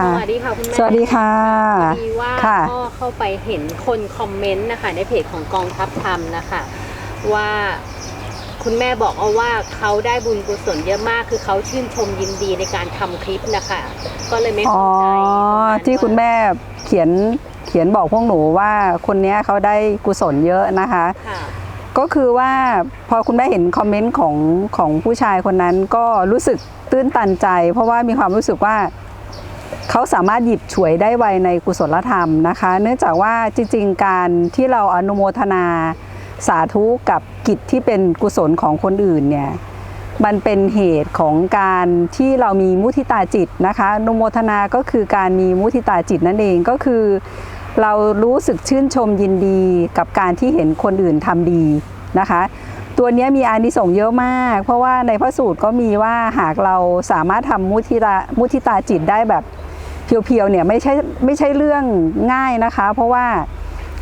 ค่ะ สวัสดีค่ะคุณแม่สวัสดีค่ะพอดีว่าค่ะพ่อเข้าไปเห็นคนคอมเมนต์นะคะ ในเพจของกองทัพธรรมนะคะ ว่าคุณแม่บอกเอาว่าเขาได้บุญกุศลเยอะมากคือเขาชื่นชมยินดีในการทำคลิปนะคะ ก็เลยไม่อ๋เข้าอใจประมาณที่คุณแม่เขียนเขียนบอกพวกหนูว่าคนเนี้ยเขาได้กุศลเยอะนะคะ ค่ะ ก็คือว่าพอคุณแม่เห็นคอมเมนต์ของของผู้ชายคนนั้นก็รู้สึกตื้นตันใจ เพราะว่ามีความรู้สึกว่า เขาสามารถหยิบฉวยได้ไวในกุศลธรรมนะคะ เนื่องจากว่าจริงๆ การที่เราอนุโมทนาสาธุกับกิจที่เป็นกุศลของคนอื่นเนี่ยมันเป็นเหตุของการที่เรามีมุทิตาจิตนะคะอนุโมทนาก็คือการมีมุทิตาจิตนั่นเองก็คือ เรารู้สึกชื่นชมยินดีกับการที่เห็นคนอื่นทำดีนะคะ ตัวนี้มีอานิสงส์เยอะมาก เพราะว่าในพระสูตรก็มีว่าหากเราสามารถทำมุทิตามุทิตาจิตได้แบบ เพียวๆเนี่ยไม่ใช่ไม่ใช่เรื่องง่ายนะคะ เพราะว่า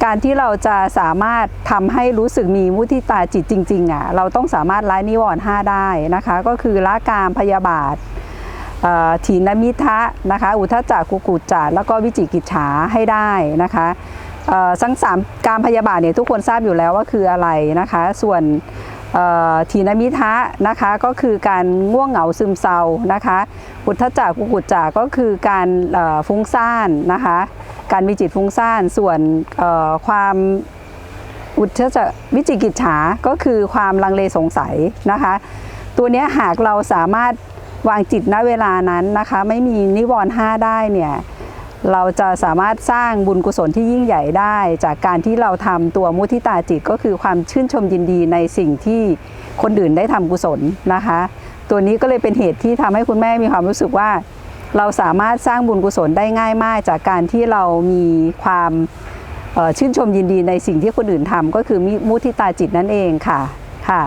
การที่เราจะสามารถทำให้รู้สึกมีมุทิตาจิตจริงๆอะเราต้องสามารถละนิวรณ์ห้าได้นะคะ ก็คือละกามพยาบาทเอ่อถีนมิทะนะคะ อุทจจักกุกุจจะแล้วก็วิจิกิจฉาให้ได้นะคะเอ่อทั้งสามการพยาบาทเนี่ยทุกคนทราบอยู่แล้วว่าคืออะไรนะคะ ส่วน เอ่อถีนมิทะนะคะก็คือการง่วงเหงาซึมเศร้านะคะอุทจจักกุกุจจาก็คือการฟุ้งซ่านนะคะการมีจิตฟุ้งซ่านส่วนความอุทธจจะวิจิกิจฉาก็คือความลังเลสงสัยนะคะ ตัวนี้หากเราสามารถวางจิตณเวลานั้นนะคะ ไม่มีนิวรณ์ห้าได้เนี่ย เราจะสามารถสร้างบุญกุศลที่ยิ่งใหญ่ได้ จากการที่เราทำตัวมุทิตาจิตก็คือความชื่นชมยินดีในสิ่งที่คนอื่นได้ทำกุศลนะคะ ตัวนี้ก็เลยเป็นเหตุที่ทำให้คุณแม่มีความรู้สึกว่า เราสามารถสร้างบุญกุศลได้ง่ายมาก จากการที่เรามีความชื่นชมยินดีในสิ่งที่คนอื่นทำก็คือมุทิตาจิตนั่นเองค่ะค่ะ